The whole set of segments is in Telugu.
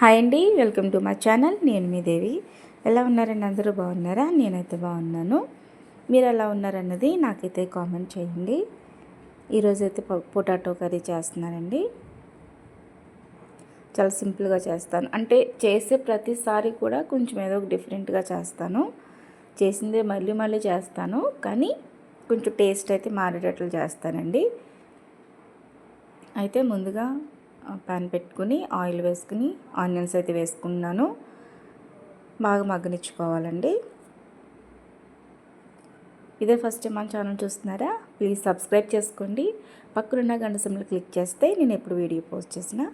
హాయ్ అండి వెల్కమ్ టు మై ఛానల్. నేను మీ దేవి. ఎలా ఉన్నారండి అందరూ? బాగున్నారా? నేనైతే బాగున్నాను. మీరు ఎలా ఉన్నారన్నది నాకైతే కామెంట్ చేయండి. ఈరోజైతే పొటాటో కర్రీ చేస్తున్నానండి చాలా సింపుల్గా చేస్తాను. అంటే చేసే ప్రతిసారి కూడా కొంచెం ఏదో ఒక డిఫరెంట్గా చేస్తాను. చేసిందే మళ్ళీ మళ్ళీ చేస్తాను. కానీ కొంచెం టేస్ట్ అయితే మారేటట్లు చేస్తానండి. అయితే ముందుగా పాన్ పెట్టుకుని ఆయిల్ వేసుకుని ఆనియన్స్ అయితే వేసుకున్నాను. బాగా మగ్గనిచ్చుకోవాలండి. ఇదే ఫస్ట్ మన ఛానల్ చూస్తున్నారా? ప్లీజ్ సబ్స్క్రైబ్ చేసుకోండి. పక్కనున్న గంట సిమ్లు క్లిక్ చేస్తే నేను ఎప్పుడు వీడియో పోస్ట్ చేసినా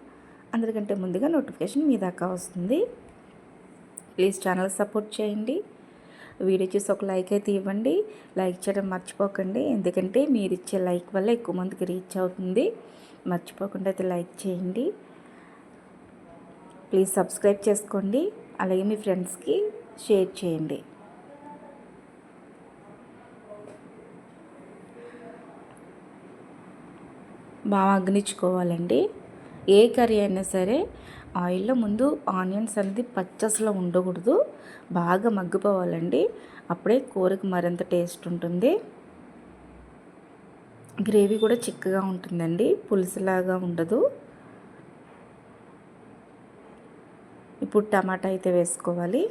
అందరికంటే ముందుగా నోటిఫికేషన్ మీ దాకా వస్తుంది. ప్లీజ్ ఛానల్ సపోర్ట్ చేయండి. వీడియో చూసి ఒక లైక్ అయితే ఇవ్వండి. లైక్ చేయడం మర్చిపోకండి. ఎందుకంటే మీరు ఇచ్చే లైక్ వల్ల ఎక్కువ మందికి రీచ్ అవుతుంది. మర్చిపోకుండా అయితే లైక్ చేయండి. ప్లీజ్ సబ్స్క్రైబ్ చేసుకోండి. అలాగే మీ ఫ్రెండ్స్కి షేర్ చేయండి. బాగా అగ్నించుకోవాలండి ఏ కర్రీ అయినా సరే ఆయిల్లో ముందు ఆనియన్స్ అనేది పచ్చసలో ఉండకూడదు. బాగా మగ్గిపోవాలండి. అప్పుడే కూరకు మరింత టేస్ట్ ఉంటుంది. గ్రేవీ కూడా చిక్కగా ఉంటుందండి పులుసులాగా ఉండదు. ఇప్పుడు టమాటా అయితే వేసుకోవాలి.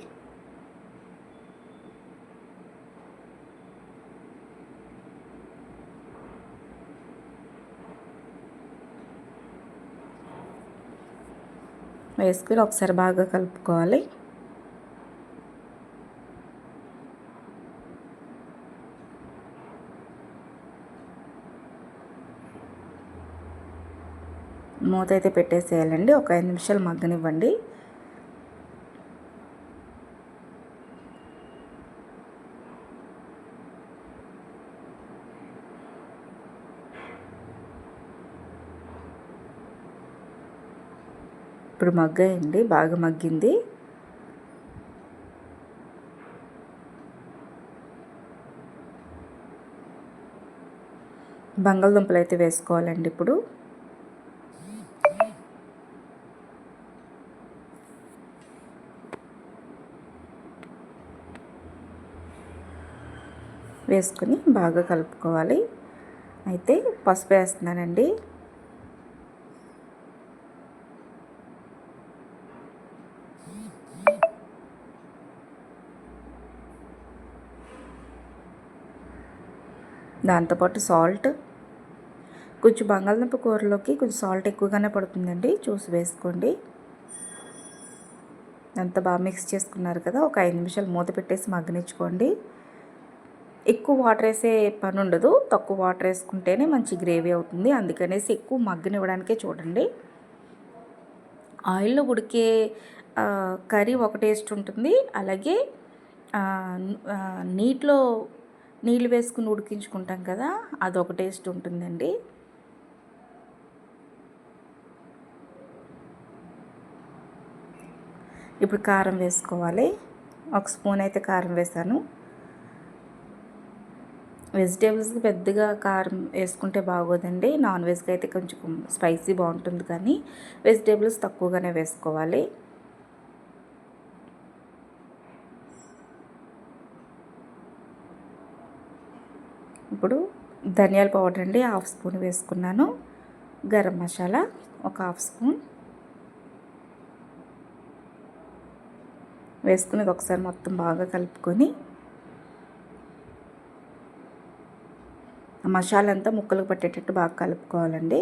వేసుకుని ఒకసారి బాగా కలుపుకోవాలి. మూత అయితే పెట్టేసేయాలండి. ఒక ఐదు నిమిషాలు మగ్గనివ్వండి. ఇప్పుడు మగ్గాయండి. బాగా మగ్గింది. బంగాళదుంపలు అయితే వేసుకోవాలండి ఇప్పుడు. వేసుకొని బాగా కలుపుకోవాలి. అయితే పసుపు వేస్తున్నానండి. దాంతోపాటు సాల్ట్. కొంచెం బంగాళదుంప కూరలోకి కొంచెం సాల్ట్ ఎక్కువగానే పడుతుందండి. చూసి వేసుకోండి. అంత బాగా మిక్స్ చేసుకున్నారు కదా ఒక ఐదు నిమిషాలు మూత పెట్టేసి మగ్గనిచ్చుకోండి. ఎక్కువ వాటర్ వేసే పని ఉండదు. తక్కువ వాటర్ వేసుకుంటేనే మంచి గ్రేవీ అవుతుంది. అందుకనేసి ఎక్కువ మగ్గనివ్వడానికే చూడండి. ఆయిల్లో ఉడికే కర్రీ ఒక టేస్ట్ ఉంటుంది. అలాగే నీటిలో నీళ్ళు వేసుకుని ఉడికించుకుంటాం కదా అదొక టేస్ట్ ఉంటుందండి. ఇప్పుడు కారం వేసుకోవాలి. ఒక స్పూన్ అయితే కారం వేసాను. వెజిటేబుల్స్కి పెద్దగా కారం వేసుకుంటే బాగోదండి. నాన్ వెజ్కి అయితే కొంచెం స్పైసీ బాగుంటుంది కానీ వెజిటేబుల్స్ తక్కువగానే వేసుకోవాలి. ఇప్పుడు ధనియాల పౌడర్ అండి హాఫ్ స్పూన్ వేసుకున్నాను. గరం మసాలా ఒక హాఫ్ స్పూన్. వేసుకుని ఒకసారి మొత్తం బాగా కలుపుకొని మసాలా అంతా ముక్కలకు పట్టేటట్టు బాగా కలుపుకోవాలండి.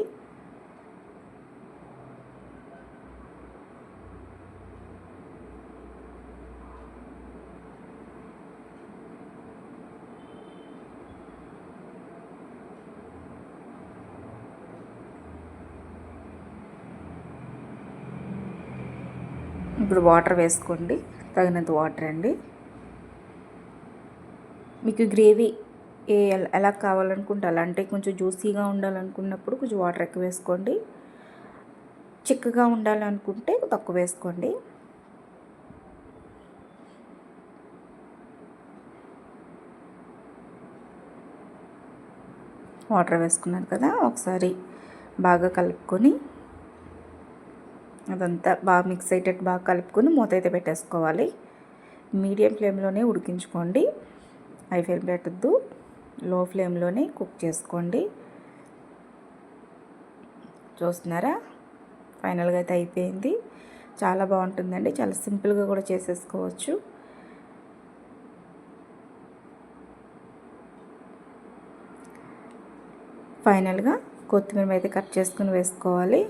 ఇప్పుడు వాటర్ వేసుకోండి తగినంత వాటర్ అండి. మీకు గ్రేవీ ఏ ఎలా కావాలనుకుంటే అలా. అంటే కొంచెం జ్యూసీగా ఉండాలనుకున్నప్పుడు కొంచెం వాటర్ ఎక్కువ వేసుకోండి. చిక్కగా ఉండాలనుకుంటే తక్కువ వేసుకోండి. వాటర్ వేసుకున్నాను కదా ఒకసారి బాగా కలుపుకొని అదంతా బాగా మిక్స్ అయ్యేటట్టు బాగా కలుపుకొని మూత అయితే పెట్టేసుకోవాలి. మీడియం ఫ్లేమ్లోనే ఉడికించుకోండి. హై ఫ్లేమ్ పెట్టద్దు. లో ఫ్లేమ్లోనే కుక్ చేసుకోండి. చూస్తున్నారా? ఫైనల్గా అయితే అయిపోయింది. చాలా బాగుంటుందండి. చాలా సింపుల్గా కూడా చేసేసుకోవచ్చు. ఫైనల్గా కొత్తిమీర అయితే కట్ చేసుకుని వేసుకోవాలి.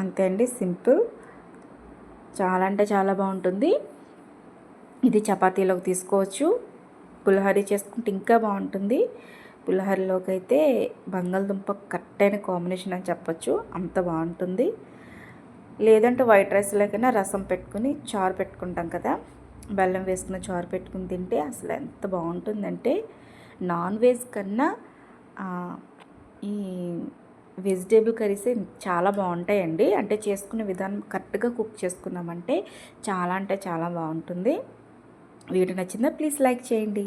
అంతే అండి. సింపుల్. చాలా అంటే చాలా బాగుంటుంది. ఇది చపాతీలోకి తీసుకోవచ్చు. పులిహోర చేసుకుంటే ఇంకా బాగుంటుంది. పులిహోరలోకి అయితే బంగాళదుంప అయిన కాంబినేషన్ అని చెప్పొచ్చు. అంత బాగుంటుంది. లేదంటే వైట్ రైస్లోకైనా రసం పెట్టుకుని చారు పెట్టుకుంటాం కదా. బెల్లం వేసుకున్న చారు పెట్టుకుని తింటే అసలు ఎంత బాగుంటుందంటే నాన్ వెజ్ కన్నా ఈ వెజిటేబుల్ కర్రీస్ చాలా బాగుంటాయండి. అంటే చేసుకునే విధానం కరెక్ట్గా కుక్ చేసుకున్నామంటే చాలా అంటే చాలా బాగుంటుంది. వీడియో నచ్చిందా ప్లీజ్ లైక్ చేయండి.